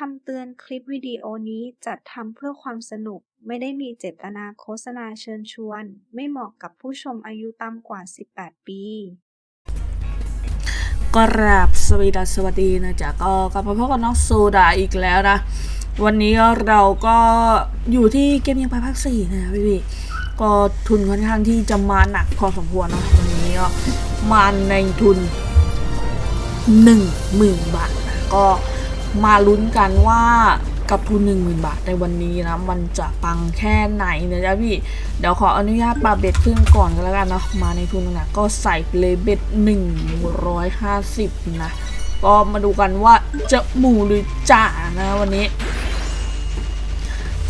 คำเตือนคลิปวิดีโอนี้จัดทำเพื่อความสนุก ไม่ได้มีเจตนาโฆษณาเชิญชวน ไม่เหมาะกับผู้ชมอายุต่ำกว่า 18 ปีกราบสวีดัสสวัสดีนะจ๊ะก็กลับมาพบกับน้องโซดาอีกแล้วนะ วันนี้เราก็อยู่ที่เกมยังไปภาคสี่นะพี่พี่ก็ทุนค่อนข้างที่จะมาหนักพอสมควรเนาะวันนี้ก็มาในทุนหนึ่งหมื่นบาทนะก็ มาลุ้นกันว่ากับทุนหนึ่งหมื่นบาทในวันนี้นะ มันจะปังแค่ไหนนะจ๊ะพี่ เดี๋ยวขออนุญาตปาเบ็ดขึ้นก่อนก็แล้วกันเนาะมาในทุนหนักก็ใส่ไปเลยเบ็ดหนึ่งร้อยห้าสิบนะ ก็มาดูกันว่าจะหมู่หรือจ่านะวันนี้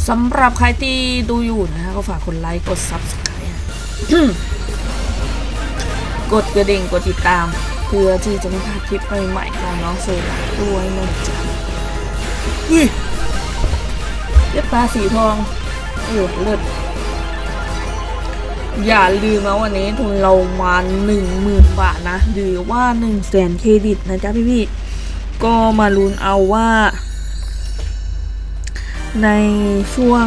สำหรับใครที่ดูอยู่นะก็ฝากกดไลค์กด Subscribe กดกระดิ่งกดติดตาม เพื่อที่จะไม่พลาดคลิปใหม่ๆของน้องโซดาด้วยนะจ๊ะ อุ้ยเลือดปลาสีทองโอ้เลือดอย่าลืมนะวันนี้ทุนเรามาหนึ่งหมื่นบาทนะหรือว่าหนึ่งแสนเครดิตนะจ๊ะพี่ๆก็มาลุ้นเอาว่า ในช่วง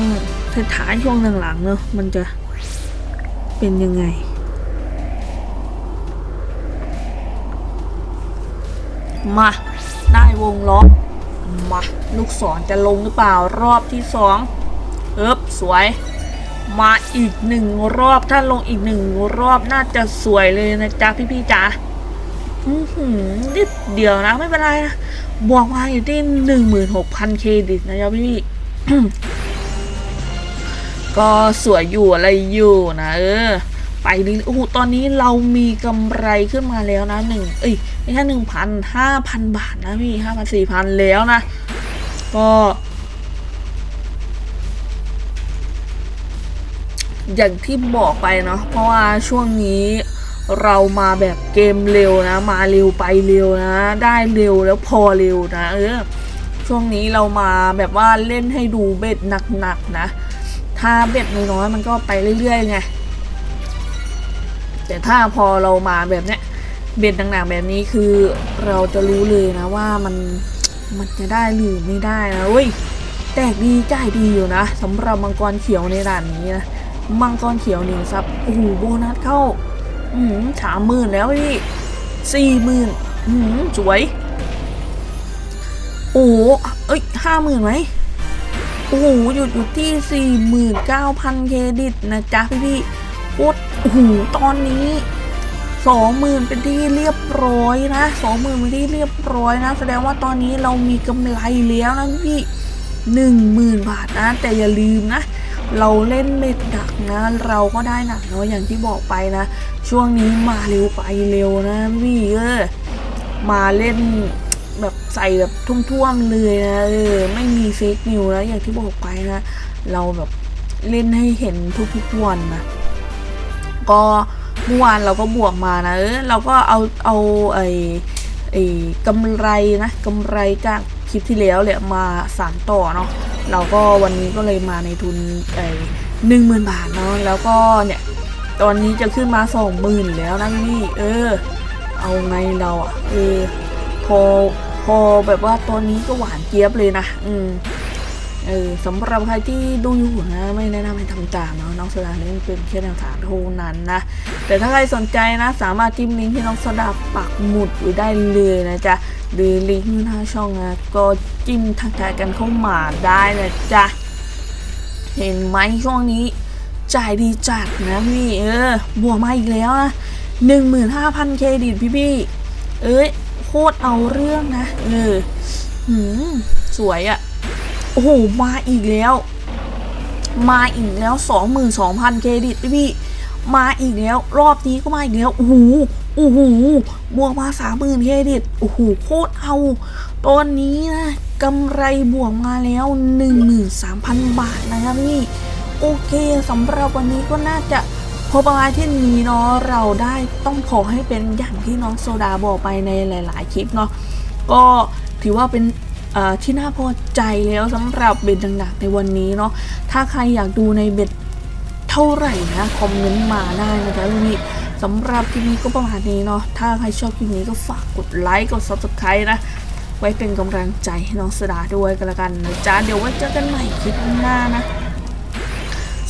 ท้ายช่วงหลังๆเนอะมันจะเป็นยังไง มา ได้วงล้อมา ลูกศรจะลงหรือเปล่ารอบที่สองเอ๊บสวย มาอีกหนึ่งรอบถ้าลงอีกหนึ่งรอบน่าจะสวยเลยนะจ๊ะพี่ๆจ๋าอื้อหือนิดเดียวนะไม่เป็นไรนะบวกมาอยู่ที่หนึ่งหมื่นหกพันเครดิตนะจ๊ะพี่ก็สวยอยู่อะไรอยู่นะเออไปดิโอ้โหตอนนี้เรามีกำไรขึ้นมาแล้วนะหนึ่งเอ้ยไม่ใช่หนึ่งพันห้าพันบาทนะพี่ห้าพันสี่พันแล้วนะ ก็ อย่างที่บอกไปเนาะเพราะว่าช่วงนี้เรามาแบบเกมเร็วนะ มาเร็วไปเร็วนะ ได้เร็วแล้วพอเร็วนะ เออ ช่วงนี้เรามาแบบว่าเล่นให้ดูเบ็ดหนักๆนะ ถ้าเบ็ดน้อยๆมันก็ไปเรื่อยๆไงแต่ถ้าพอเรามาแบบเนี้ยเบ็ดหนักๆแบบนี้คือเราจะรู้เลยนะว่ามัน มันจะได้หรือไม่ได้นะเว้ยแตกดีจ่ายดีอยู่นะสำหรับมังกรเขียวในด่านนี้นะมังกรเขียวเนี่ยซับโอ้โหโบนัสเข้าอืมสามหมื่นแล้วพี่สี่หมื่นอืมสวย โอ้โหเอ้ยห้าหมื่นไหมโอ้โหหยุดอยู่ที่สี่หมื่นเก้าพันเครดิตนะจ๊ะพี่พี่โคตรโอ้โหตอนนี้ สองหมื่นเป็นที่เรียบร้อยนะสองหมื่นเป็นที่เรียบร้อยนะ แสดงว่าตอนนี้เรามีกำไรแล้วนะพี่หนึ่งหมื่นบาทนะ แต่อย่าลืมนะเราเล่นเม็ดดักนะ เราก็ได้หนักเนาะอย่างที่บอกไปนะ ช่วงนี้มาเร็วไปเร็วนะพี่เออมาเล่นแบบใส่แบบทุ่วมๆเลยนะเออไม่มีเฟกนิวแล้วอย่างที่บอกไปนะ เราแบบเล่นให้เห็นทุกๆวันนะก็ เมื่อวานเราก็บวกมานะเออเราก็เอาเอาไอ้ไอ้กำไรนะกำไรจากคลิปที่แล้วเนี่ยมาสานต่อเนาะเราก็วันนี้ก็เลยมาในทุนไอ้หนึ่งหมื่นบาทเนาะแล้วก็เนี่ยตอนนี้จะขึ้นมาสองหมื่นแล้วนะพี่เออ เอาไงเราอะเออพอพอแบบว่าตอนนี้ก็หวานเจี๊ยบเลยนะ อืม เออสำหรับใครที่ดูอยู่นะไม่แนะนำให้ทำตามเนาะน้องสดาเล่นเป็นแค่แนวทางเท่านั้นนะแต่ถ้าใครสนใจนะ สามารถจิ้มลิงก์ที่น้องสดาปักหมุดไว้ได้เลยนะจ๊ะหรือลิงก์ที่หน้าช่องนะก็จิ้มทักทายกันเข้ามาได้นะจ๊ะเห็นไหมช่วงนี้จ่ายดีจัดนะพี่เออบวกมาอีกแล้วนะหนึ่งหมื่นห้าพันเครดิตพี่พี่เอ้ยโคตรเอาเรื่องนะเออหืมสวยอะ อ้โห มาอีกแล้ว มาอีกแล้ว 22,000 เครดิตพี่พี่มาอีกแล้ว รอบนี้ก็มาอีกแล้วโอ้โหโอ้โหบวกมา30,000เครดิตโอ้โหโคตรเอา ตอนนี้นะกำไรบวกมาแล้ว 13,000 บาทนะครับพี่โอเคสำหรับวันนี้ก็น่าจะพอประมาณที่นี้เนาะเราได้ต้องขอให้เป็นอย่างที่น้องโซดาบอกไปในหลาย ๆ คลิปเนาะก็ถือว่าเป็น ที่น่าพอใจแล้วสำหรับเบ็ดหนักๆในวันนี้เนาะถ้าใครอยากดูในเบ็ดเท่าไหร่นะคอมเมนต์มาได้นะจ๊ะพี่สำหรับคลิปนี้ก็ประมาณนี้เนาะถ้าใครชอบคลิปนี้ก็ฝากกดไลค์กด subscribe นะ ไว้เป็นกำลังใจให้น้องสดาด้วยกันละกันนะจ๊ะเดี๋ยวไว้เจอกันใหม่คลิปหน้านะ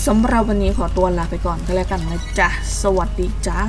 สำหรับวันนี้ขอตัวลาไปก่อนก็แล้วกันนะจ๊ะ สวัสดีจ้า